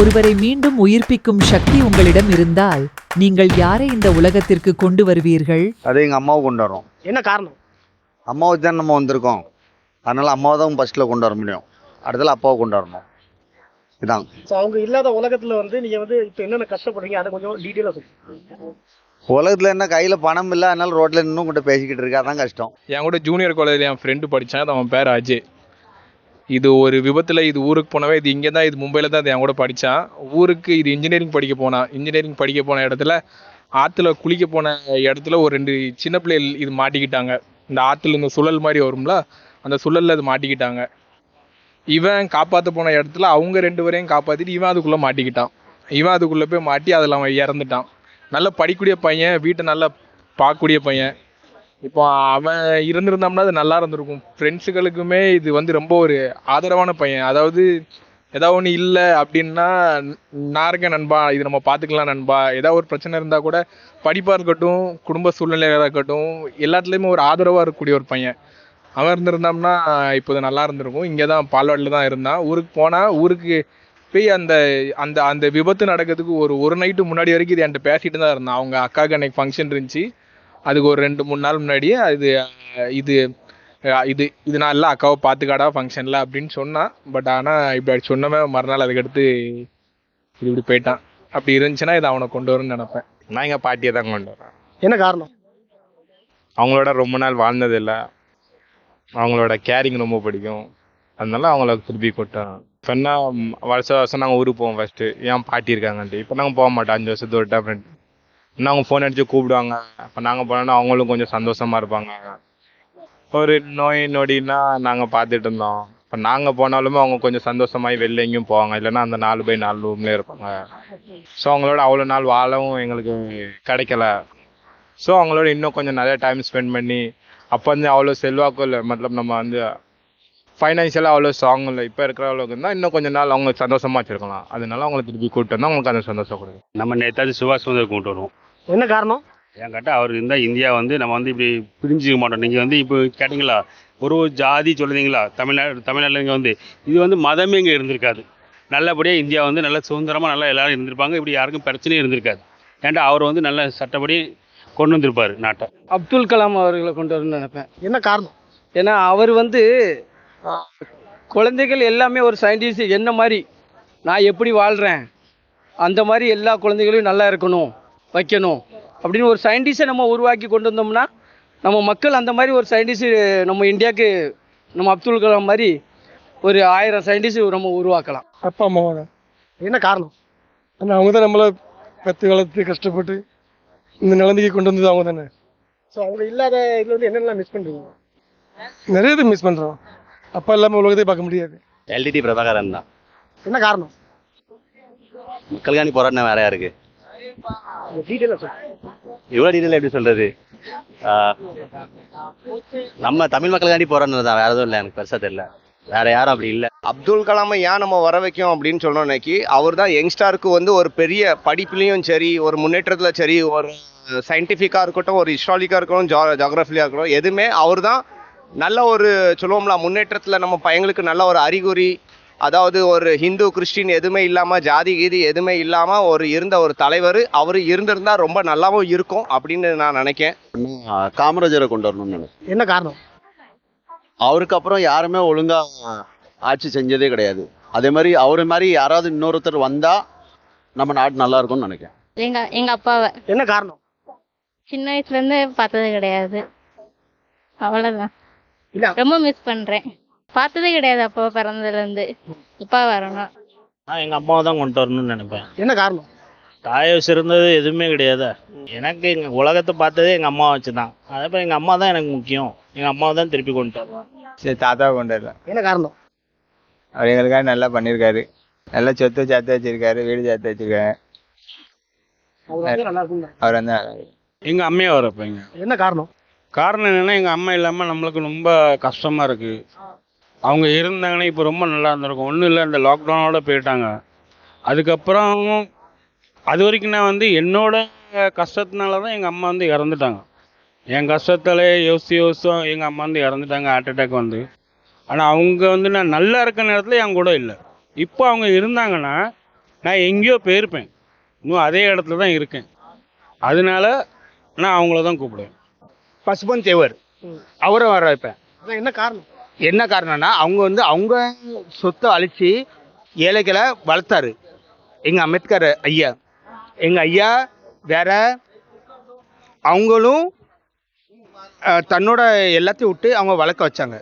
ஒருவரை மீண்டும் உயிர்ப்பிக்கும் சக்தி உங்களிடம் இருந்தால் நீங்கள் யாரை இந்த உலகத்திற்கு கொண்டு வருவீர்கள்? அது எங்கள் அம்மாவை கொண்டு வரோம். என்ன காரணம்? அம்மாவை தான் நம்ம வந்திருக்கோம். அதனால் அம்மாவை தான் ஃபஸ்ட்டில் கொண்டு வர முடியும். அடுத்தல அப்பாவை கொண்டு வரணும். இதான். ஸோ அவங்க இல்லாத உலகத்துல வந்து நீங்க வந்து இப்போ என்னென்ன கஷ்டப்படுறீங்க? அதை கொஞ்சம் டீட்டெயிலாக சொல்லுங்க உலகத்தில் என்ன கையில் பணம் இல்லை அதனால ரோட்டில் இன்னும் கூட பேசிக்கிட்டு இருக்கா அதான் கஷ்டம். என் கூட ஜூனியர் காலேஜில் என் ஃப்ரெண்டு படித்தான் அது அவன் பேர் அஜய். இது ஒரு விபத்தில் இது ஊருக்கு போனவே இது இங்கே தான் இது மும்பையில் தான் இது என் கூட படித்தான் ஊருக்கு இது இன்ஜினியரிங் படிக்க போனான். இன்ஜினியரிங் படிக்க போன இடத்துல ஆற்றுல குளிக்க போன இடத்துல ஒரு ரெண்டு சின்ன பிள்ளைகள் இது மாட்டிக்கிட்டாங்க. இந்த ஆற்றுல இந்த சுழல் மாதிரி வரும்ல அந்த சுழலில் அது மாட்டிக்கிட்டாங்க. இவன் காப்பாற்ற போன இடத்துல அவங்க ரெண்டு பேரையும் காப்பாற்றிட்டு இவன் அதுக்குள்ளே மாட்டிக்கிட்டான். இவன் அதுக்குள்ளே போய் மாட்டி அதில் அவன் இறந்துட்டான். நல்ல படிக்கக்கூடிய பையன் வீட்டை நல்லா பார்க்கக்கூடிய பையன். இப்போ அவன் இருந்திருந்தோம்னா அது நல்லா இருந்திருக்கும். ஃப்ரெண்ட்ஸுகளுக்குமே இது வந்து ரொம்ப ஒரு ஆதரவான பையன். அதாவது ஏதாவது ஒன்று இல்லை அப்படின்னா நான் இருக்கேன் நண்பா இது நம்ம பார்த்துக்கலாம் நண்பா. ஏதாவது ஒரு பிரச்சனை இருந்தால் கூட படிப்பாக இருக்கட்டும் குடும்ப சூழ்நிலையாக இருக்கட்டும் எல்லாத்துலேயுமே ஒரு ஆதரவாக இருக்கக்கூடிய ஒரு பையன். அவன் இருந்திருந்தோம்னா இப்போ இது நல்லா இருந்திருக்கும். இங்கே தான் பால்வாடியில் தான் இருந்தான். ஊருக்கு போனால் ஊருக்கு போய் அந்த அந்த அந்த விபத்து நடக்கிறதுக்கு ஒரு ஒரு நைட்டு முன்னாடி வரைக்கும் இது என்கிட்ட பேசிட்டு தான் இருந்தான். அவங்க அக்காவுக்கு அன்னைக்கு ஃபங்க்ஷன் இருந்துச்சு. அதுக்கு ஒரு ரெண்டு மூணு நாள் முன்னாடியே அது இது இது இது நான் இல்லை அக்காவை பார்த்துக்காடா ஃபங்க்ஷனில் அப்படின்னு சொன்னான் பட் ஆனால் இப்படி சொன்னவன் மறுநாள் அதுக்கடுத்து இது இப்படி போயிட்டான். அப்படி இருந்துச்சுன்னா இதை அவனை கொண்டு வரும்னு நினைப்பேன். நான் எங்கள் பாட்டியை தான் கொண்டு வரேன். என்ன காரணம்? அவங்களோட ரொம்ப நாள் வாழ்ந்ததில்லை அவங்களோட கேரிங் ரொம்ப பிடிக்கும். அதனால அவங்கள திருப்பி கூட்டேன் இப்போன்னா வருஷம் வருஷம் நாங்கள் ஊருக்கு போவோம் ஃபஸ்ட்டு ஏன் பாட்டி இருக்காங்கன்ட்டு. இப்போ நாங்கள் போக மாட்டோம். அஞ்சு வருஷத்து ஒரு டைம் இன்னும் அவங்க ஃபோன் அடித்து கூப்பிடுவாங்க. அப்போ நாங்கள் போனோன்னா அவங்களும் கொஞ்சம் சந்தோஷமாக இருப்பாங்க. ஒரு நோய் நொடின்னா நாங்கள் பார்த்துட்டு இருந்தோம். இப்போ நாங்கள் போனாலுமே அவங்க கொஞ்சம் சந்தோஷமாகி வெளில எங்கேயும் போவாங்க. இல்லைன்னா அந்த நாலு பை நாலு ரூம்லேயே இருப்பாங்க. ஸோ அவங்களோட அவ்வளோ நாள் வாழவும் எங்களுக்கு கிடைக்கல. ஸோ அவங்களோட இன்னும் கொஞ்சம் நிறைய டைம் ஸ்பெண்ட் பண்ணி அப்போ வந்து அவ்வளோ செல்வாக்கும் இல்லை. மத்தலப் நம்ம வந்து ஃபைனான்ஷியலாக அவ்வளோ ஸ்ட்ராங் இல்லை. இப்போ இருக்கிற அளவுக்கு இருந்தால் இன்னும் கொஞ்ச நாள் அவங்க சந்தோஷமாக வச்சுருக்கலாம். அதனால அவங்கள திருப்பி கூப்பிட்டு வந்தால் அவங்களுக்கு அந்த சந்தோஷம் கொடுக்கும் நம்ம நேதாஜி சுபாஷ் சந்திர கூப்பிட்டு வருவோம். என்ன காரணம்? என் கேட்டால் அவர் இருந்தால் இந்தியா வந்து நம்ம வந்து இப்படி பிரிஞ்சுக்க மாட்டோம். நீங்கள் வந்து இப்போ கேட்டிங்களா? ஒரு ஒரு ஜாதி சொல்லுதீங்களா? தமிழ்நாடு தமிழ்நாட்டில் இங்கே வந்து இது வந்து மதமே இங்கே இருந்திருக்காது. நல்லபடியாக இந்தியா வந்து நல்ல சுதந்திரமாக நல்லா எல்லாரும் இருந்திருப்பாங்க. இப்படி யாருக்கும் பிரச்சனையும் இருந்திருக்காது. ஏன்டா அவர் வந்து நல்ல சட்டப்படி கொண்டு வந்திருப்பார் நாட்டை. அப்துல் கலாம் அவர்களை கொண்டு வரணும்னு நினைப்பேன். என்ன காரணம்? ஏன்னா அவர் வந்து குழந்தைகள் எல்லாமே ஒரு சயின்டிஸ்ட் என்ன மாதிரி? நான் எப்படி வாழ்கிறேன் அந்த மாதிரி எல்லா குழந்தைகளையும் நல்லா இருக்கணும். வைக்கணும். அப்படின்னு ஒரு சயின்டிஸ்டை நம்ம உருவாக்கி கொண்டு வந்தோம்னா நம்ம மக்கள் அந்த மாதிரி ஒரு சயின்டிஸ்ட் நம்ம இந்தியாவுக்கு நம்ம அப்துல் கலாம் மாதிரி ஒரு ஆயிரம் சயின்டிஸ்ட் நம்ம உருவாக்கலாம். அப்பா அம்மாவை தான் என்ன காரணம்? ஆனால் அவங்க தான் நம்மளை பெற்று வளர்த்து கஷ்டப்பட்டு இந்த நிலந்தைக்கு கொண்டு வந்தது அவங்க தானே. ஸோ அவங்க இல்லாத இதுல வந்து என்னென்னலாம் மிஸ் பண்றீங்க? நிறைய இது மிஸ் பண்ணுறோம் அப்பா இல்லாமல் உலகத்தை பார்க்க முடியாது. எல்டிடி பிரபாகரன் தான். என்ன காரணம்? கல்யாணி போராட்டம் வேறையா இருக்கு டீட்டெயிலாக இவ்வளோ எப்படி சொல்றது? ஆஹ், நம்ம தமிழ் மக்களுக்காண்டி போராடினது தான். வேற எதுவும் இல்லை எனக்கு பெருசா தெரியல. வேற யாரும் அப்படி இல்லை. அப்துல் கலாமை ஏன் நம்ம வர வைக்கோம் அப்படின்னு சொன்னோம்னாக்கி அவர் தான் யங்ஸ்டாருக்கு வந்து ஒரு பெரிய படிப்புலேயும் சரி ஒரு முன்னேற்றத்தில் சரி ஒரு சயின்டிஃபிக்காக இருக்கட்டும் ஒரு ஹிஸ்டாலிக்காக இருக்கட்டும் ஜா ஜாகிரஃபியாக இருக்கட்டும் எதுவுமே அவர் தான் நல்ல ஒரு சொல்லுவோம்ல முன்னேற்றத்தில் நம்ம பையங்களுக்கு நல்ல ஒரு அறிகுறி அதாவது ஒரு ஹிந்து கிறிஸ்டின் எதுவுமே இல்லாமல் ஜாதி கீதி எதுவுமே இல்லாமல் ஒரு இருந்த ஒரு தலைவர் அவர் இருந்திருந்தா ரொம்ப நல்லாவும் இருக்கும் அப்படின்னு நான் நினைக்கேன் காமராஜரை கொண்டு வரணும்னு என்ன காரணம்? அவருக்கு அப்புறம் யாருமே ஒழுங்கா ஆட்சி செஞ்சதே கிடையாது. அதே மாதிரி அவரை மாதிரி யாராவது இன்னொருத்தர் வந்தா நம்ம நாடு நல்லா இருக்கும்னு நினைக்கிறேன். எங்க எங்க அப்பாவை. என்ன காரணம்? சின்ன வயசுல இருந்து பார்த்தது கிடையாது. அவ்வளவுதான். இல்ல. ரொம்ப மிஸ் பண்றேன். பார்த்ததே கிடையாது அப்பா பிறந்ததுல இருந்து அப்பா வரணும். நான் எங்கள் அம்மாவை தான் கொண்டு வரணும்னு நினைப்பேன். என்ன காரணம்? தாயை சிறந்தது எதுவுமே கிடையாது. எனக்கு எங்கள் உலகத்தை பார்த்ததே எங்கள் அம்மா வச்சு தான் அதே மாதிரி எங்கள் அம்மா தான் எனக்கு முக்கியம். எங்கள் அம்மாவை தான் திருப்பி கொண்டு வருவேன் சரி தாத்தாவை கொண்டு வரலாம். என்ன காரணம்? அவர் எங்களுக்காக நல்லா பண்ணியிருக்காரு. நல்ல சொத்து சேர்த்து வச்சிருக்காரு வீடு சேர்த்து வச்சிருக்காரு. அவர் வந்து எங்கள் அம்மையை வரப்பேங்க என்ன காரணம்? காரணம் என்னன்னா எங்கள் அம்மா இல்லாமல் நம்மளுக்கு ரொம்ப கஷ்டமாக இருக்குது அவங்க இருந்தாங்கன்னா இப்போ ரொம்ப நல்லா இருந்திருக்கும். ஒன்றும் இல்லை இந்த லாக்டவுனோட போயிட்டாங்க. அதுக்கப்புறம் அது வரைக்கும் நான் வந்து என்னோட கஷ்டத்தினால தான் எங்கள் அம்மா வந்து இறந்துட்டாங்க. என் கஷ்டத்தாலே யோசிச்சு யோசிச்சும் எங்கள் அம்மா வந்து இறந்துட்டாங்க ஹார்ட் அட்டாக் வந்து. ஆனால் அவங்க வந்து நான் நல்லா இருக்க நேரத்தில் என் கூட இல்லை. இப்போ அவங்க இருந்தாங்கன்னா நான் எங்கேயோ போயிருப்பேன். இன்னும் அதே இடத்துல தான் இருக்கேன். அதனால நான் அவங்கள தான் கூப்பிடுவேன். பசுபன் தேவர். அவரை வர வைப்பேன் என்ன காரணம்? என்ன காரணம்னா அவங்க வந்து அவங்க சொத்தை அழித்து ஏழைகளை வளர்த்தாரு. எங்கள் அம்பேத்கர் ஐயா. எங்கள் ஐயா வேற அவங்களும் தன்னோட எல்லாத்தையும் விட்டு அவங்க வளர்க்க வச்சாங்க.